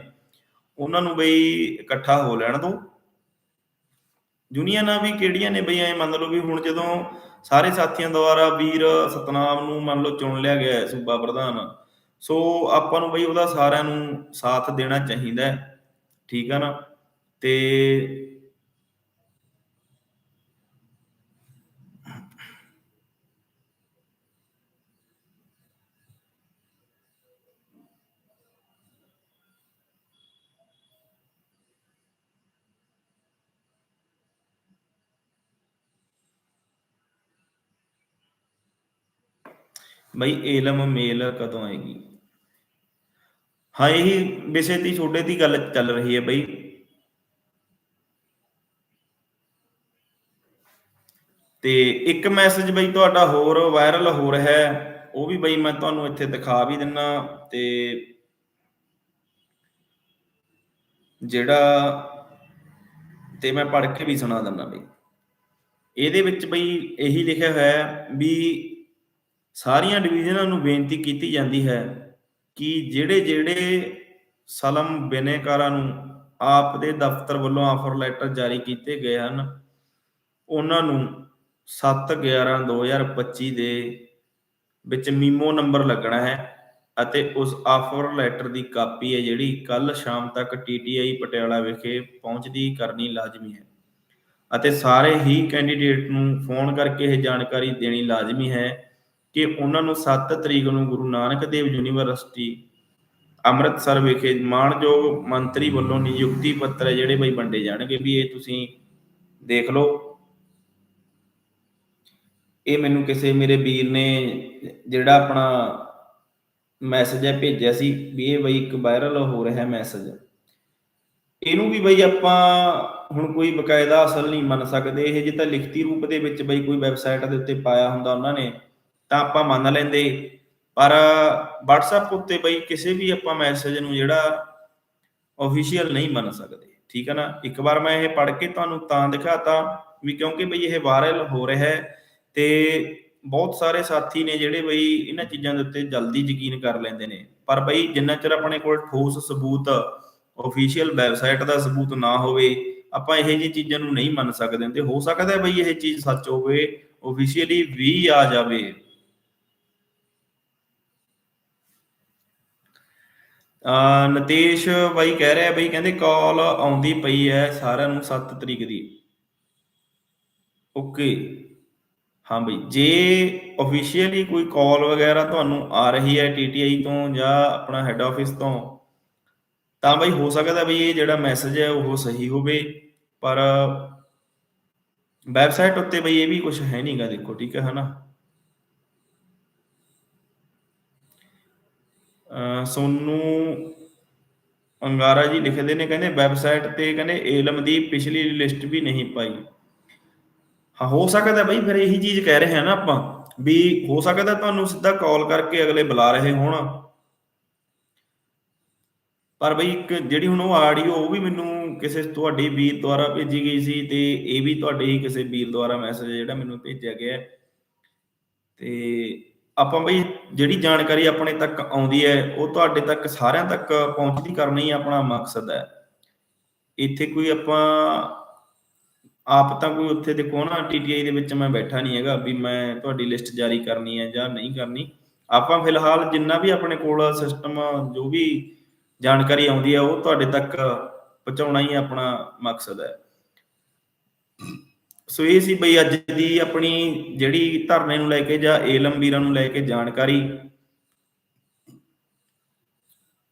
ਉਹਨਾਂ ਨੂੰ ਬਈ ਇਕੱਠਾ ਹੋ ਲੈਣ ਦੋ। ਯੂਨੀਅਨਾਂ ਵੀ ਕਿਹੜੀਆਂ ਨੇ ਬਈ, ਐ ਮੰਨ ਲਓ ਵੀ ਹੁਣ ਜਦੋਂ ਸਾਰੇ ਸਾਥੀਆਂ ਦੁਆਰਾ ਵੀਰ ਸਤਨਾਮ ਨੂੰ ਮੰਨ ਲਓ ਚੁਣ ਲਿਆ ਗਿਆ ਹੈ, ਸੂਬਾ ਪ੍ਰਧਾਨ, ਸੋ ਆਪਾਂ ਨੂੰ ਬਈ ਉਹਦਾ ਸਾਰਿਆਂ ਨੂੰ ਸਾਥ ਦੇਣਾ ਚਾਹੀਦਾ ਹੈ। ਠੀਕ ਆ ਨਾ? ਤੇ ਬਈ ਏਲਮ ਮੇਲ ਕਦੋਂ ਆਏਗੀ? ਹਾਂ, ਇਹੀ ਵਿਸ਼ੇ ਦੀ ਛੋਡੇ ਦੀ ਗੱਲ ਚੱਲ ਰਹੀ ਹੈ ਬਈ। ਤੇ ਇੱਕ ਮੈਸੇਜ ਬਈ ਤੁਹਾਡਾ ਹੋਰ ਵਾਇਰਲ ਹੋ ਰਿਹਾ ਹੈ, ਉਹ ਵੀ ਬਈ ਮੈਂ ਤੁਹਾਨੂੰ ਇੱਥੇ ਦਿਖਾ ਵੀ ਦਿੰਨਾ ਤੇ ਜਿਹੜਾ ਤੇ ਮੈਂ ਪੜ੍ਹ ਕੇ ਵੀ ਸੁਣਾ ਦਿੰਦਾ ਬਈ। ਇਹਦੇ ਵਿੱਚ ਬਈ ਇਹੀ ਲਿਖਿਆ ਹੋਇਆ ਹੈ ਵੀ ਸਾਰੀਆਂ ਡਿਵੀਜ਼ਨਾਂ ਨੂੰ ਬੇਨਤੀ ਕੀਤੀ ਜਾਂਦੀ ਹੈ ਕਿ ਜਿਹੜੇ ਜਿਹੜੇ ਸਲਮ ਬਿਨੇਕਾਰਾਂ ਨੂੰ ਆਪ ਦੇ ਦਫ਼ਤਰ ਵੱਲੋਂ ਆਫਰ ਲੈਟਰ ਜਾਰੀ ਕੀਤੇ ਗਏ ਹਨ, ਉਹਨਾਂ ਨੂੰ 7/11/2025 ਦੇ ਵਿੱਚ ਮੀਮੋ ਨੰਬਰ ਲੱਗਣਾ ਹੈ ਅਤੇ ਉਸ ਆਫਰ ਲੈਟਰ ਦੀ ਕਾਪੀ ਹੈ ਜਿਹੜੀ ਕੱਲ ਸ਼ਾਮ ਤੱਕ ਟੀਟੀਆਈ ਪਟਿਆਲਾ ਵਿਖੇ ਪਹੁੰਚਦੀ ਕਰਨੀ ਲਾਜ਼ਮੀ ਹੈ ਅਤੇ ਸਾਰੇ ਹੀ ਕੈਂਡੀਡੇਟ ਨੂੰ ਫੋਨ ਕਰਕੇ ਇਹ ਜਾਣਕਾਰੀ ਦੇਣੀ ਲਾਜ਼ਮੀ ਹੈ ਕਿ ਉਹਨਾਂ ਨੂੰ 7 ਤਰੀਕ ਨੂੰ ਗੁਰੂ ਨਾਨਕ ਦੇਵ ਯੂਨੀਵਰਸਿਟੀ ਅੰਮ੍ਰਿਤਸਰ ਵਿਖੇ ਮਾਣਯੋਗ ਮੰਤਰੀ ਵੱਲੋਂ ਨਿਯੁਕਤੀ ਪੱਤਰ ਜਿਹੜੇ ਬਈ ਵੰਡੇ ਜਾਣਗੇ, ਵੀ ਇਹ ਤੁਸੀਂ ਦੇਖ ਲਓ। ਇਹ ਮੈਨੂੰ ਕਿਸੇ ਮੇਰੇ ਵੀਰ ਨੇ ਜਿਹੜਾ ਆਪਣਾ ਮੈਸੇਜ ਹੈ ਭੇਜਿਆ ਸੀ, ਵੀ ਇਹ ਬਈ ਇੱਕ ਵਾਇਰਲ ਹੋ ਰਿਹਾ ਮੈਸੇਜ ਇਹਨੂੰ ਵੀ ਬਈ ਆਪਾਂ ਹੁਣ ਕੋਈ ਬਕਾਇਦਾ ਅਸਲ ਨਹੀਂ ਮੰਨ ਸਕਦੇ। ਇਹ ਜੇ ਤਾਂ ਲਿਖਤੀ ਰੂਪ ਦੇ ਵਿੱਚ ਬਈ ਕੋਈ ਵੈਬਸਾਈਟ ਦੇ ਉੱਤੇ ਪਾਇਆ ਹੁੰਦਾ ਉਹਨਾਂ ਨੇ। ਤਾਂ ਆਪਾਂ ਮੰਨ ਲੈਂਦੇ। ਪਰ WhatsApp ਉੱਤੇ ਬਈ ਕਿਸੇ ਵੀ ਆਪਾਂ ਮੈਸੇਜ ਨੂੰ ਜਿਹੜਾ ਅਫੀਸ਼ੀਅਲ ਨਹੀਂ ਮੰਨ ਸਕਦੇ, ਠੀਕ ਹੈ ਨਾ? ਇੱਕ ਵਾਰ ਮੈਂ ਇਹ ਪੜ੍ਹ ਕੇ ਤੁਹਾਨੂੰ ਤਾਂ ਦਿਖਾਤਾ ਵੀ ਕਿਉਂਕਿ ਬਈ ਇਹ ਵਾਇਰਲ ਹੋ ਰਿਹਾ ਹੈ ਤੇ ਬਹੁਤ ਸਾਰੇ ਸਾਥੀ ਨੇ ਜਿਹੜੇ ਬਈ ਇਹਨਾਂ ਚੀਜ਼ਾਂ ਦੇ ਉੱਤੇ ਜਲਦੀ ਯਕੀਨ ਕਰ ਲੈਂਦੇ ਨੇ। ਪਰ ਬਈ ਜਿੰਨਾ ਚਿਰ ਆਪਣੇ ਕੋਲ ਠੋਸ ਸਬੂਤ ਅਫੀਸ਼ੀਅਲ ਵੈਬਸਾਈਟ ਦਾ ਸਬੂਤ ਨਾ ਹੋਵੇ, ਆਪਾਂ ਇਹੋ ਜਿਹੀ ਚੀਜ਼ਾਂ ਨੂੰ ਨਹੀਂ ਮੰਨ ਸਕਦੇ। ਤੇ ਹੋ ਸਕਦਾ ਬਈ ਇਹ ਚੀਜ਼ ਸੱਚ ਹੋਵੇ ਅਫੀਸ਼ੀਅਲੀ ਵੀ ਆ ਜਾਵੇ। ਨਤੇਸ਼ ਬਾਈ ਕਹਿ ਰਿਹਾ ਬਈ, ਕਹਿੰਦੇ ਕਾਲ ਆਉਂਦੀ ਪਈ ਹੈ ਸਾਰਿਆਂ ਨੂੰ 7 ਤਰੀਕ ਦੀ। ਓਕੇ ਹਾਂ ਬਈ, ਜੇ ਅਫੀਸ਼ੀਅਲੀ ਕੋਈ ਕਾਲ ਵਗੈਰਾ ਤੁਹਾਨੂੰ ਆ ਰਹੀ ਹੈ ਟੀਟੀਆਈ ਤੋਂ ਜਾਂ ਆਪਣਾ ਹੈੱਡ ਆਫਿਸ ਤੋਂ, ਤਾਂ ਬਈ ਹੋ ਸਕਦਾ ਬਈ ਇਹ ਜਿਹੜਾ ਮੈਸੇਜ ਹੈ ਉਹ ਸਹੀ ਹੋਵੇ, ਪਰ ਵੈਬਸਾਈਟ ਉੱਤੇ ਬਈ ਇਹ ਵੀ ਕੁਝ ਹੈ ਨਹੀਂਗਾ ਦੇਖੋ, ਠੀਕ ਹੈ ਹਨਾ? ਸੋਨੂੰ ਅੰਗਾਰਾ ਜੀ ਲਿਖਦੇ ਨੇ, ਕਹਿੰਦੇ ਵੈਬਸਾਈਟ ਤੇ ਕਹਿੰਦੇ ਏਲਮ ਦੀ ਪਿਛਲੀ ਲਿਸਟ ਵੀ ਨਹੀਂ ਪਾਈ। ਹਾਂ, ਹੋ ਸਕਦਾ ਬਈ, ਫਿਰ ਇਹੀ ਚੀਜ਼ ਕਹਿ ਰਹੇ ਹਾਂ ਨਾ ਆਪਾਂ, ਵੀ ਹੋ ਸਕਦਾ ਤੁਹਾਨੂੰ ਸਿੱਧਾ ਕਾਲ ਕਰਕੇ ਅਗਲੇ ਬੁਲਾ ਰਹੇ ਹੋਣ। ਪਰ ਬਈ ਇੱਕ ਜਿਹੜੀ ਹੁਣ ਉਹ ਆਡੀਓ ਉਹ ਵੀ ਮੈਨੂੰ ਕਿਸੇ ਤੁਹਾਡੇ ਵੀਰ ਦੁਆਰਾ ਭੇਜੀ ਗਈ ਸੀ ਤੇ ਇਹ ਵੀ ਤੁਹਾਡੇ ਹੀ ਕਿਸੇ ਵੀਰ ਦੁਆਰਾ ਮੈਸੇਜ ਜਿਹੜਾ ਮੈਨੂੰ ਭੇਜਿਆ ਗਿਆ। ਤੇ ਆਪਾਂ ਬਈ ਜਿਹੜੀ ਜਾਣਕਾਰੀ ਆਪਣੇ ਤੱਕ ਆਉਂਦੀ ਹੈ, ਉਹ ਤੁਹਾਡੇ ਤੱਕ ਸਾਰਿਆਂ ਤੱਕ ਪਹੁੰਚਦੀ ਕਰਨਾ ਹੀ ਆਪਣਾ ਮਕਸਦ ਹੈ। ਇੱਥੇ ਕੋਈ ਆਪਾਂ, ਆਪ ਤਾਂ ਕੋਈ ਉੱਥੇ ਦੇਖੋ ਨਾ ਟੀਟੀਆਈ ਦੇ ਵਿੱਚ ਮੈਂ ਬੈਠਾ ਨਹੀਂ ਹੈਗਾ ਵੀ ਮੈਂ ਤੁਹਾਡੀ ਲਿਸਟ ਜਾਰੀ ਕਰਨੀ ਹੈ ਜਾਂ ਨਹੀਂ ਕਰਨੀ। ਆਪਾਂ ਫਿਲਹਾਲ ਜਿੰਨਾ ਵੀ ਆਪਣੇ ਕੋਲ ਸਿਸਟਮ ਜੋ ਵੀ ਜਾਣਕਾਰੀ ਆਉਂਦੀ ਹੈ, ਉਹ ਤੁਹਾਡੇ ਤੱਕ ਪਹੁੰਚਾਉਣਾ ਹੀ ਆਪਣਾ ਮਕਸਦ ਹੈ। ਸੋ ਇਹ ਸੀ ਬਈ ਅੱਜ ਦੀ ਆਪਣੀ ਜਿਹੜੀ ਧਰਨੇ ਨੂੰ ਲੈ ਕੇ ਜਾਂ ਏਲਮ ਵੀਰਾਂ ਨੂੰ ਲੈ ਕੇ ਜਾਣਕਾਰੀ।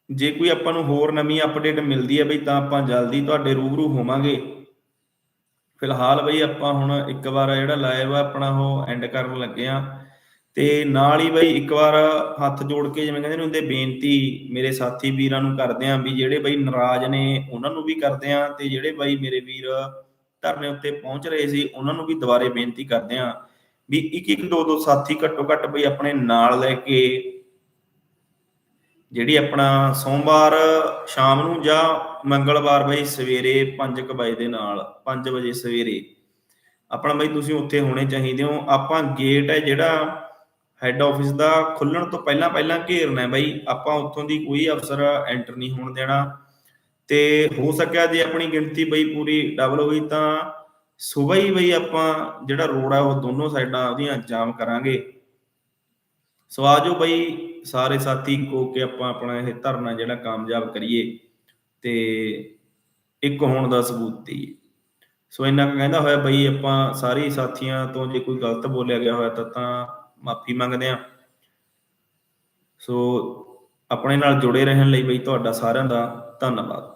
ਜੇ ਕੋਈ ਆਪਾਂ ਨੂੰ ਹੋਰ ਨਵੀਂ ਅਪਡੇਟ ਮਿਲਦੀ ਹੈ ਬਈ ਤਾਂ ਆਪਾਂ ਜਲਦੀ ਤੁਹਾਡੇ ਰੂਬਰੂ ਹੋਵਾਂਗੇ। ਫਿਲਹਾਲ ਬਈ ਆਪਾਂ ਹੁਣ ਇੱਕ ਵਾਰ ਜਿਹੜਾ ਲਾਈਵ ਆ ਆਪਣਾ ਉਹ ਐਂਡ ਕਰਨ ਲੱਗੇ ਆ ਤੇ ਨਾਲ ਹੀ ਬਈ ਇੱਕ ਵਾਰ ਹੱਥ ਜੋੜ ਕੇ ਜਿਵੇਂ ਕਹਿੰਦੇ ਨੇ ਹੁੰਦੇ ਬੇਨਤੀ ਮੇਰੇ ਸਾਥੀ ਵੀਰਾਂ ਨੂੰ ਕਰਦੇ ਆ ਵੀ ਜਿਹੜੇ ਬਈ ਨਾਰਾਜ਼ ਨੇ ਉਹਨਾਂ ਨੂੰ ਵੀ ਕਰਦੇ ਆ ਤੇ ਜਿਹੜੇ ਬਈ ਮੇਰੇ ਵੀਰ ਧਰਨੇ ਉੱਤੇ ਪਹੁੰਚ ਰਹੇ ਸੀ, ਉਹਨਾਂ ਨੂੰ ਵੀ ਦੁਬਾਰੇ ਬੇਨਤੀ ਕਰਦੇ ਆ ਵੀ ਇੱਕ ਇੱਕ ਦੋ ਦੋ ਸਾਥੀ ਘੱਟੋ ਘੱਟ ਬਈ ਆਪਣੇ ਨਾਲ ਲੈ ਕੇ ਜਿਹੜੀ ਆਪਣਾ ਸੋਮਵਾਰ ਸ਼ਾਮ ਨੂੰ ਜਾਂ ਮੰਗਲਵਾਰ ਬਈ ਸਵੇਰੇ 5:00 ਵਜੇ ਦੇ ਨਾਲ 5 ਵਜੇ ਸਵੇਰੇ, ਆਪਣਾ ਬਈ ਤੁਸੀਂ ਉੱਥੇ ਹੋਣੇ ਚਾਹੀਦੇ ਹੋ। ਆਪਾਂ ਗੇਟ ਹੈ ਜਿਹੜਾ ਹੈੱਡ ਆਫਿਸ ਦਾ ਖੁੱਲਣ ਤੋਂ ਪਹਿਲਾਂ ਪਹਿਲਾਂ ਘੇਰਨਾ ਬਈ, ਆਪਾਂ ਉੱਥੋਂ ਦੀ ਕੋਈ ਅਫਸਰ ਐਂਟਰ ਨਹੀਂ ਹੋਣ ਦੇਣਾ। ਤੇ ਹੋ ਸਕਿਆ ਜੇ ਆਪਣੀ ਗਿਣਤੀ ਬਈ ਪੂਰੀ ਡਬਲ ਹੋਈ ਤਾਂ ਸਵੇਰ ਹੀ ਬਈ ਆਪਾਂ ਜਿਹੜਾ ਰੋਡ ਆ ਉਹ ਦੋਨੋਂ ਸਾਈਡਾਂ ਉਹਦੀਆਂ ਜਾਮ ਕਰਾਂਗੇ। ਸੋ ਆਜੋ ਬਈ ਸਾਰੇ ਸਾਥੀ ਕੋ ਕੇ ਆਪਾਂ ਆਪਣਾ ਇਹ ਧਰਨਾ ਜਿਹੜਾ ਕਾਮਯਾਬ ਕਰੀਏ ਤੇ ਇੱਕ ਹੋਣ ਦਾ ਸਬੂਤ ਦਈਏ। ਸੋ ਇੰਨਾ ਕੁ ਕਹਿੰਦਾ ਹੋਇਆ ਬਈ ਆਪਾਂ ਸਾਰੇ ਸਾਥੀਆਂ ਤੋਂ ਜੇ ਕੋਈ ਗਲਤ ਬੋਲਿਆ ਗਿਆ ਹੋਇਆ ਤਾਂ ਤਾਂ ਮਾਫੀ ਮੰਗਦੇ ਆ ਸੋ ਆਪਣੇ ਨਾਲ ਜੁੜੇ ਰਹਿਣ ਲਈ ਬਈ ਤੁਹਾਡਾ ਸਾਰਿਆਂ ਦਾ ਧੰਨਵਾਦ।